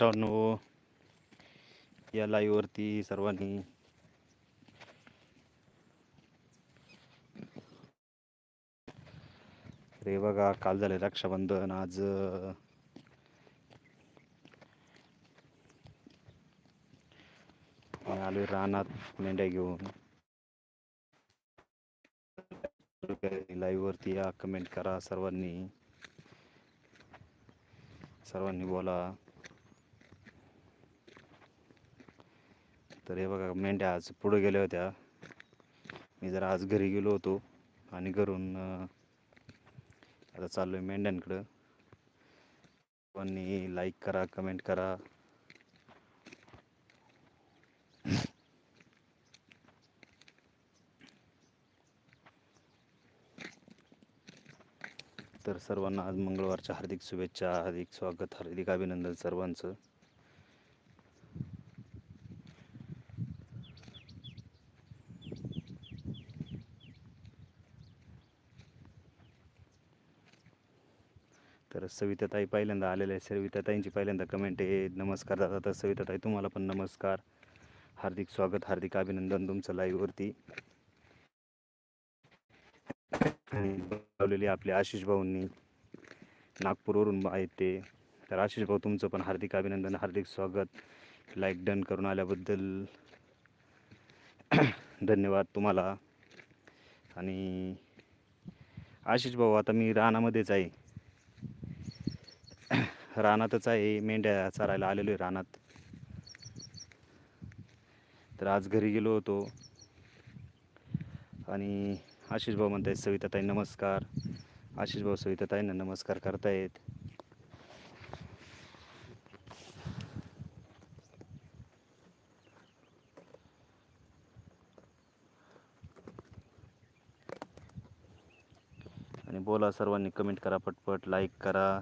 मित्रांनो हो. या लाईव्हवरती सर्वांनी. रे बघा काल झाले रक्षाबंधन आज अं, आलोय रानात मेंढ्या घेऊन. लाईव्ह वरती या कमेंट करा सर्वांनी. सर्वांनी बोला. तर हे बघा मेंढ्या आज पुढे गेल्या होत्या. मी जरा आज घरी गेलो होतो आणि घरून आता आता आहे मेंढ्यांकडं. सर्वांनी लाईक करा कमेंट करा. तर सर्वांना आज मंगळवारच्या हार्दिक शुभेच्छा हार्दिक स्वागत हार्दिक अभिनंदन सर्वांचं तर सविताताई पहिल्यांदा आलेल्या आहे सविताताईंची पहिल्यांदा कमेंट आहे. नमस्कार दादा. तर सविताताई तुम्हाला पण नमस्कार. हार्दिक स्वागत हार्दिक अभिनंदन तुमचं लाईव्हवरती आणि बोलावलेली आपले आशिष भाऊंनी. नागपूरवरून आहेत ते. तर आशिष भाऊ तुमचं पण हार्दिक अभिनंदन हार्दिक स्वागत. लाईक डन करून आल्याबद्दल धन्यवाद तुम्हाला. आणि आशिष भाऊ आता मी रानामध्येच आहे. रानातच आहे मेंढ्या चरायला आलेलो आहे रानात. तर आज घरी गेलो होतो. आणि आशिष भाऊ म्हणतायत सविताताई नमस्कार. आशिष भाऊ सविताताईंना नमस्कार करतायत. आणि बोला सर्वांनी कमेंट करा पटपट लाईक करा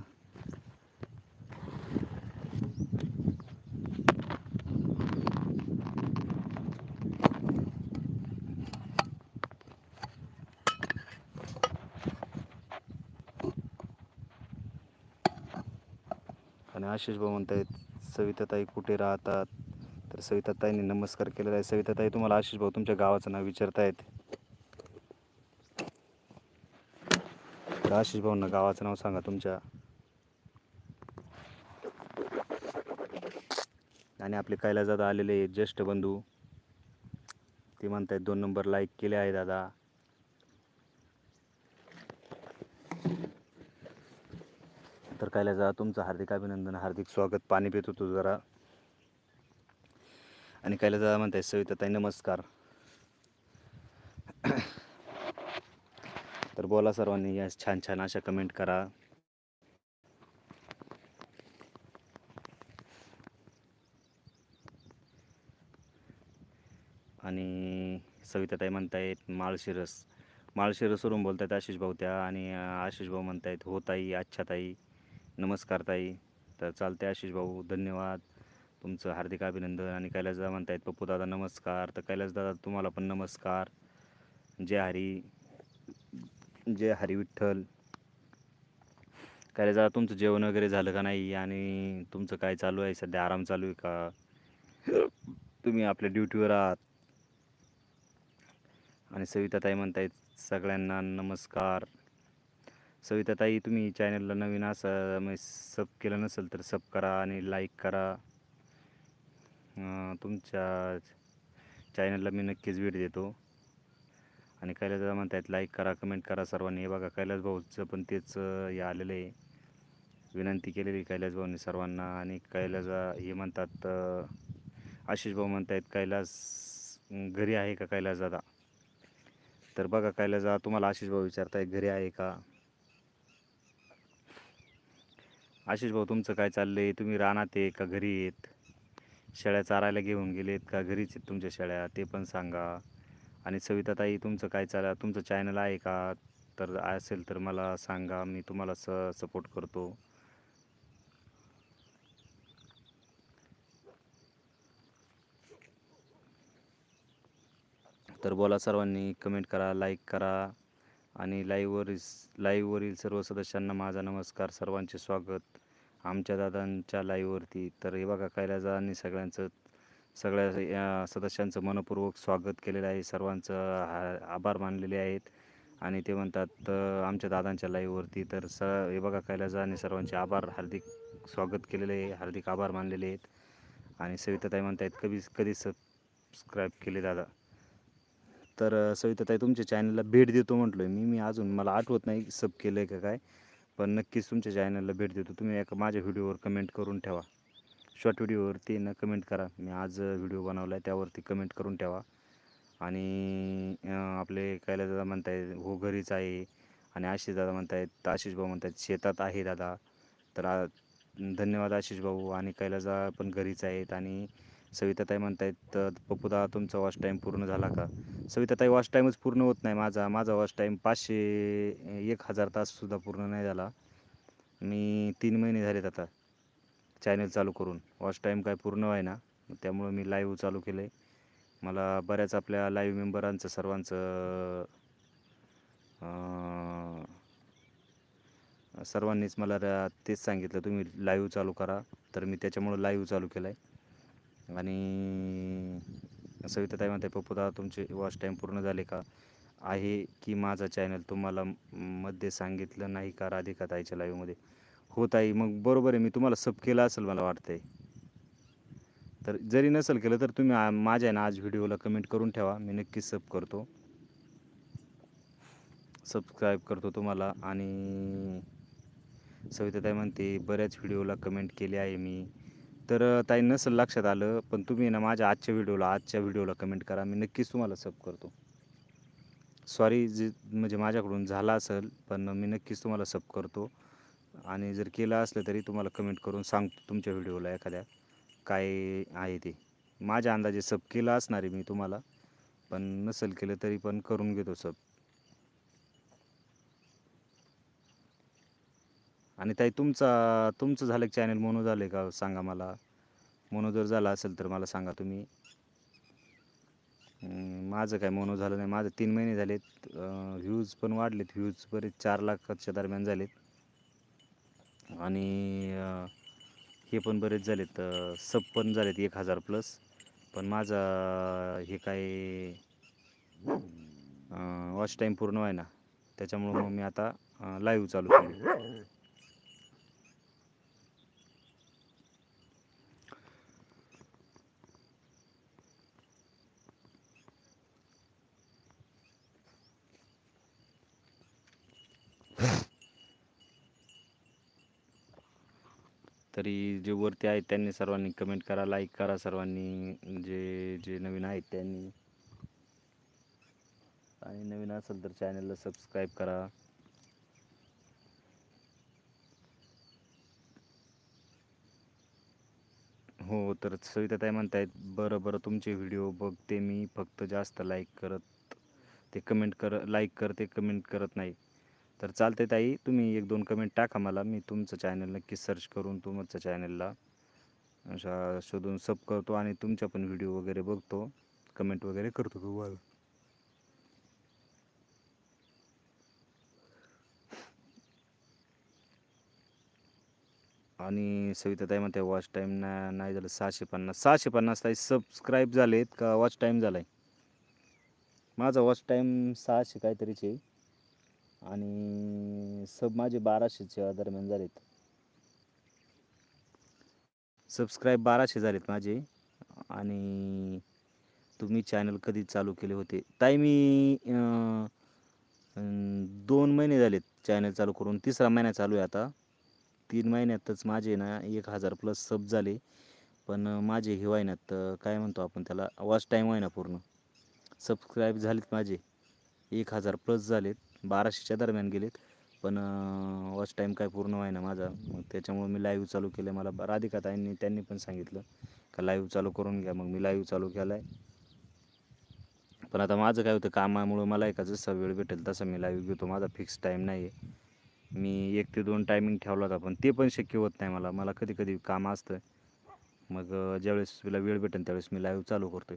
आणि आशिष भाऊ म्हणतायत सविताताई कुठे राहतात? तर सविताताईंनी नमस्कार केलेला आहे. सविताताई तुम्हाला आशिष भाऊ तुमच्या गावाचं नाव विचारतायत. तर आशिष भाऊंना गावाचं नाव सांगा तुमच्या. आणि आपले कैलास आलेले आहेत ज्येष्ठ बंधू. ते आहेत दोन नंबर लाईक केले आहे दादा. तर कायला जा तुमचं हार्दिक अभिनंदन हार्दिक स्वागत पाणी पित होतो जरा. आणि कायला जा म्हणताय सविताताई नमस्कार. तर बोला सर्वांनी या छान छान अशा कमेंट करा. आणि सविताताई म्हणतायत माळशिरस. माळशिरसवरून बोलतायत आशिष भाऊ त्या आणि आशिष भाऊ म्हणतायत हो ताई अच्छा ताई नमस्कार ताई. तर चालते आशिष भाऊ धन्यवाद. तुमचं हार्दिक अभिनंदन आणि कैलासदा म्हणतायत पप्पू दादा नमस्कार. तर कैलासदादा तुम्हाला पण नमस्कार. जय हरी. जय हरी विठ्ठल. काय तुमचं जेवण वगैरे झालं का नाही? आणि तुमचं काय चालू आहे? सध्या आराम चालू आहे का? तुम्ही आपल्या ड्युटीवर आहात. आणि सविताताई म्हणतायत सगळ्यांना नमस्कार. सविताताई तुम्ही चॅनलला नवीन असं म्हणजे सब केलं नसेल तर सब करा आणि लाईक करा. तुमच्या चॅनलला मी नक्कीच भेट देतो. आणि कैलास दादा म्हणतायत लाईक करा कमेंट करा सर्वांनी. हे बघा कैलास भाऊचं पण तेच हे आलेलं आहे विनंती केलेली कैलास भाऊनी सर्वांना. आणि कैलास हे म्हणतात आशिष भाऊ म्हणतायत कैलास घरी आहे का कैलास दादा? तर बघा कैलास दादा तुम्हाला आशिष भाऊ विचारताय घरी आहे का? आशिष भाऊ तुमचं काय चाललं आहे तुम्ही रानात आहे का घरी आहेत? शेळ्या चारायला घेऊन गेलेत का? घरीच आहेत तुमच्या शेळ्या ते पण सांगा. आणि सविताताई तुमचं काय चाल तुमचं चॅनल आहे का? तर असेल तर मला सांगा मी तुम्हाला स सपोर्ट करतो. तर बोला सर्वांनी कमेंट करा लाईक करा. आणि लाईव्हवरील लाईव्हवरील सर्व सदस्यांना माझा नमस्कार सर्वांचे स्वागत. आमच्या दादांच्या लाईव्हवरती. तर हे बघा आणि सगळ्यांचं सगळ्या या सदस्यांचं मनपूर्वक स्वागत केलेलं आहे. सर्वांचं आभार मानलेले आहेत. आणि ते म्हणतात आमच्या दादांच्या लाईव्हवरती. तर स हे बघा आणि सर्वांचे आभार. हार्दिक स्वागत केलेले आहे. हार्दिक आभार मानलेले आहेत. आणि सविताताई म्हणत आहेत कधी कधी सबस्क्राईब केले दादा? तर सविताताई तुमच्या चॅनलला भेट देतो म्हटलो आहे मी. मी अजून मला आठवत नाही सब केलं आहे का काय. पण नक्कीच तुमच्या चॅनलला भेट देतो. तुम्ही एका माझ्या व्हिडिओवर कमेंट करून ठेवा. शॉर्ट व्हिडिओवरती न कमेंट करा. मी आज व्हिडिओ बनवला आहे त्यावरती कमेंट करून ठेवा. आणि आपले कैला दादा म्हणतायत हो घरीच आहे. आणि आशिष दादा म्हणतायत आशिष भाऊ म्हणतायत शेतात आहे दादा. तर धन्यवाद आशिष भाऊ. आणि कैलासा पण घरीच आहेत. आणि सविताताई म्हणतायत पप्पू पप्पूदा तुमचा वॉच टाईम पूर्ण झाला का? सविताताई वॉच टाईमच पूर्ण होत नाही. माझा माझा वॉच टाईम पाचशे एक हजार ताससुद्धा पूर्ण नाही झाला. मी तीन महिने झालेत आता चॅनल चालू करून. वॉच टाईम काय पूर्ण आहे ना त्यामुळं मी लाईव्ह चालू केलं आहे मला बऱ्याच आपल्या लाईव्ह मेंबरांचं सर्वांचं सर्वांनीच मला तेच सांगितलं तुम्ही लाईव्ह चालू करा. तर मी त्याच्यामुळं लाईव्ह चालू केलं आहे आणि सविताताई म्हणते पप्पूदा तुमचे वॉच टाईम पूर्ण झाले का? आहे की माझा चॅनल तुम्हाला मध्ये सांगितलं नाही का राधिका ताईच्या लाईव्हमध्ये हो ताई मग बरोबर आहे. मी तुम्हाला सब केलं असेल मला वाटतंय. तर जरी नसेल केलं तर तुम्ही माझ्या आहे ना आज व्हिडिओला कमेंट करून ठेवा. मी नक्कीच सब करतो. सबस्क्राईब करतो तुम्हाला. आणि सविताताई म्हणते बऱ्याच व्हिडिओला कमेंट केली आहे मी. तर ताई नसेल लक्षात आलं पण तुम्ही ना माझ्या आजच्या व्हिडिओला आजच्या व्हिडिओला कमेंट करा. मी नक्कीच तुम्हाला सब करतो. सॉरी जे म्हणजे माझ्याकडून झाला असेल पण मी नक्कीच तुम्हाला सब करतो. आणि जर केलं असलं तरी तुम्हाला कमेंट करून सांगतो तुमच्या व्हिडिओला एखाद्या काय आहे ते. माझ्या अंदाजे सब केलं असणार आहे मी तुम्हाला पण नसेल केलं तरी पण करून घेतो सब आणि ताई तुमचा तुमचं झालं चॅनल मोनो झालं का? सांगा मला. मोनो जर झाला असेल तर मला सांगा तुम्ही. माझं काय मोनो झालं नाही. माझं तीन महिने झालेत. व्ह्यूज पण वाढलेत. व्ह्यूज बरेच चार लाखाच्या दरम्यान झालेत. आणि हे पण बरेच झालेत. सब पण झालेत एक हजार प्लस पण माझा हे काय वॉच टाईम पूर्ण आहे ना त्याच्यामुळं मग मी आता लाईव्ह चालू केली. तरी जे वरती आहेत त्यांनी सर्वांनी कमेंट करा लाईक करा सर्वांनी. जे जे नवीन आहेत त्यांनी. आणि नवीन असेल तर चॅनलला सबस्क्राईब करा. हो तर सविताताई म्हणतायत बरं बरं तुमचे व्हिडिओ बघते मी. फक्त जास्त लाईक करत ते कमेंट कर लाईक करते कमेंट करत नाही. तर चालते ताई तुम्ही एक दोन कमेंट टाका मला. मी तुमचं चॅनल नक्की सर्च करून तुमच्या चॅनलला अशा शोधून सब करतो आणि तुमच्या पण व्हिडिओ वगैरे बघतो. कमेंट वगैरे करतो तुम्हाला? आणि सविताताई म्हणते वॉच टाईम ना नाही झालं सहाशे पन्नास. सहाशे पन्नास ताई सबस्क्राईब झालेत का? वॉच टाईम झाला आहे माझा वॉच टाईम सहाशे काहीतरीच आहे. आणि सब माझे बाराशेच्या दरम्यान झालेत. सबस्क्राईब बाराशे झालेत माझे. आणि तुम्ही चॅनल कधी चालू केले होते? ताई मी दोन महिने झालेत चॅनल चालू करून. तिसरा महिना चालू आहे आता. तीन महिन्यातच माझे ना एक हजार प्लस सब झाले. पण माझे हे व्हायनात काय म्हणतो आपण त्याला? वॉच टाईम व्हायना पूर्ण. सबस्क्राईब झालेत माझे. एक हजार प्लस झालेत. बाराशेच्या दरम्यान गेलेत. पण वॉच टाईम काय पूर्ण व्हायना माझा. मग त्याच्यामुळे मी लाईव्ह चालू केलं मला राधिका ताईंनी त्यांनी पण सांगितलं का लाईव्ह चालू करून घ्या. मग मी लाईव्ह चालू केला आहे पण आता माझं काय होतं कामामुळं मला एका जसा वेळ भेटेल तसा मी लाईव्ह घेतो. माझा फिक्स टाईम नाही आहे मी एक ते दोन टायमिंग ठेवला होता पण ते पण शक्य होत नाही मला. मला कधी कधी काम असतं. मग ज्यावेळेस तुला वेळ भेटेल त्यावेळेस मी लाईव्ह चालू करतोय.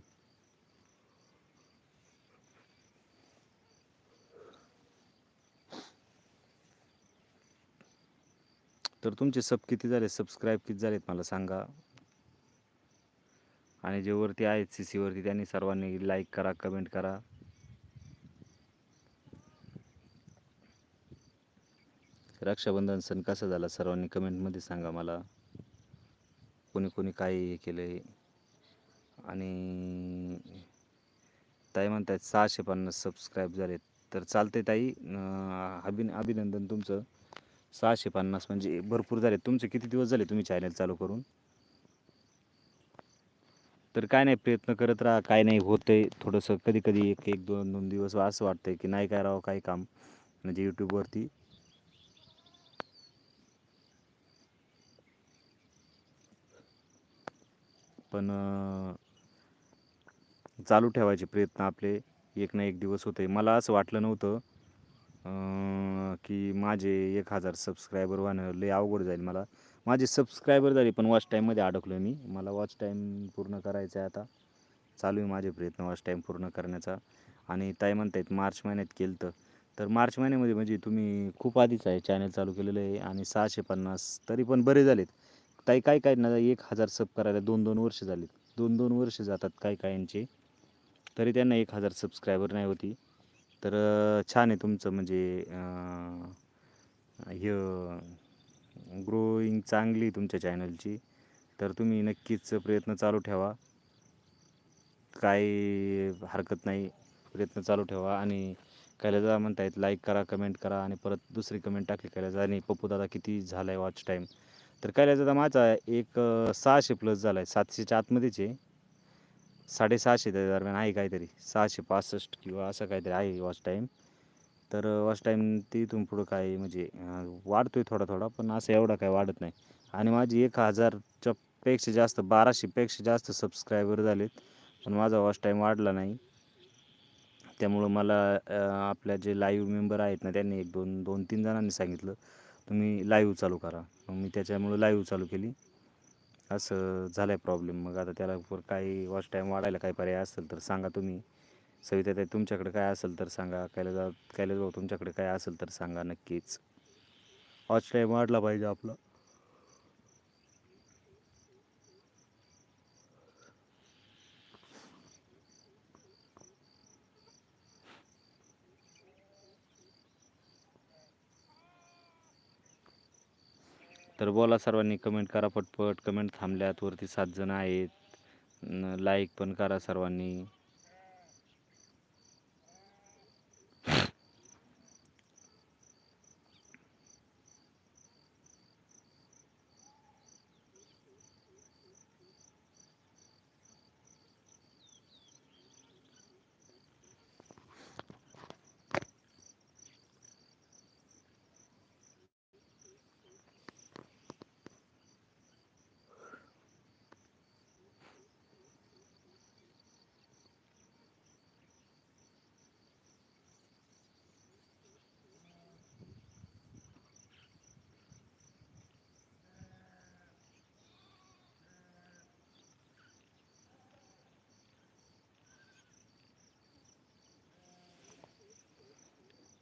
तर तुमचे सब किती झाले? सबस्क्राईब किती झालेत मला सांगा. आणि जे वरती आहेत सी सीवरती त्यांनी सर्वांनी लाईक करा कमेंट करा. रक्षाबंधन सण कसा झाला? सर्वांनी कमेंटमध्ये सांगा मला. कोणी कोणी काय हे केलं आहे आणि ताई म्हणतायत सहाशे पन्नास सबस्क्राईब झालेत. तर चालते ताई. अभिन अभिनंदन तुमचं. सहाशे पन्नास म्हणजे भरपूर झाले. तुमचे किती दिवस झाले तुम्ही चॅनल चालू करून? तर काय नाही प्रयत्न करत राहा. काय नाही होतंय. थोडंसं कधी कधी एक एक दोन दोन दिवस असं वाटतंय की नाही काय राहावं काही काम? म्हणजे यूट्यूबवरती पण चालू ठेवायचे प्रयत्न आपले. एक ना एक दिवस होते मला असं वाटलं नव्हतं की माझे एक हजार सबस्क्रायबर व्हाणं लय अवघड जाईल मला. माझे सबस्क्रायबर झाले पण वॉच टाईममध्ये अडकलो मी. मला वॉच टाईम पूर्ण करायचा आहे आता. चालू आहे माझे प्रयत्न वॉच टाईम पूर्ण करण्याचा. आणि ताई म्हणतायत मार्च महिन्यात केलं तर तर मार्च महिन्यामध्ये म्हणजे तुम्ही खूप आधीच आहे चॅनल चालू केलेलं आहे आणि सहाशे पन्नास तरी पण बरे झालेत. ताई काय काय ना एक हजार सब करायला दोन दोन वर्ष झालेत. दोन दोन वर्ष जातात काय कायांचे. तरी त्यांना एक हजार सबस्क्रायबर नाही होती. तर छान आहे तुमचं म्हणजे हे ग्रोईंग चांगली तुमच्या चॅनलची तर तुम्ही नक्कीच प्रयत्न चालू ठेवा. काय हरकत नाही प्रयत्न चालू ठेवा. आणि कैलाजा म्हणतायत लाईक करा कमेंट करा आणि परत दुसरी कमेंट टाकली कैलाजा आणि पप्पू दादा किती झाला आहे वॉच टाईम तर कैलाजा माझा एक सहाशे प्लस झाला आहे सातशेच्या आतमध्येच आहे. साडेसहाशे त्या दरम्यान आहे काहीतरी. सहाशे पासष्ट किंवा असं काहीतरी आहे वॉच टाईम तर वॉच टाईम ती पुढं काय म्हणजे वाढतो आहे थोडा थोडा पण असं एवढा काय वाढत नाही. आणि माझी एक हजारच्या पेक्षा जास्त बाराशेपेक्षा जास्त सबस्क्रायबर झालेत. पण माझा वॉच टाईम वाढला नाही. त्यामुळं मला आपल्या जे लाईव्ह मेंबर आहेत ना त्यांनी एक दोन दोन तीन जणांनी सांगितलं तुम्ही लाईव्ह चालू करा. मग मी त्याच्यामुळं लाईव्ह चालू केली. असं झालं आहे प्रॉब्लेम मग आता त्याला पर काही वॉच टाईम वाढायला काही पर्याय असेल तर सांगा तुम्ही. सविता ताई तुमच्याकडे काय असेल तर सांगा. कैलास कैलास भाऊ तुमच्याकडे काय असेल तर सांगा नक्कीच. वॉच टाईम वाढला पाहिजे आपला. तर बोला सर्वांनी कमेंट करा पटपट. कमेंट थांबल्यात वरती सात जण आहेत. लाईक पण करा सर्वांनी.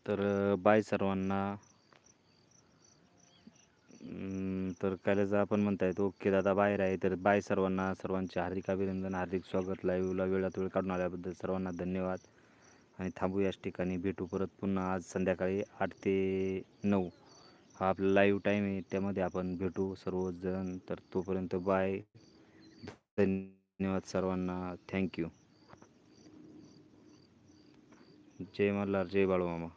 तर बाय सर्वांना. तर कैलास आपण म्हणताय ओके दादा बाहेर आहे तर बाय सर्वांना सर्वांचे हार्दिक अभिनंदन हार्दिक स्वागत. लाईव्हला वेळात वेळ काढून आल्याबद्दल सर्वांना धन्यवाद. आणि थांबू याच ठिकाणी भेटू परत पुन्हा आज संध्याकाळी आठ ते नऊ. हा आपला लाईव्ह टाईम आहे त्यामध्ये आपण भेटू सर्वजण. तर तोपर्यंत बाय. धन्यवाद सर्वांना. थँक्यू जय मल्हार जय बाळू मामा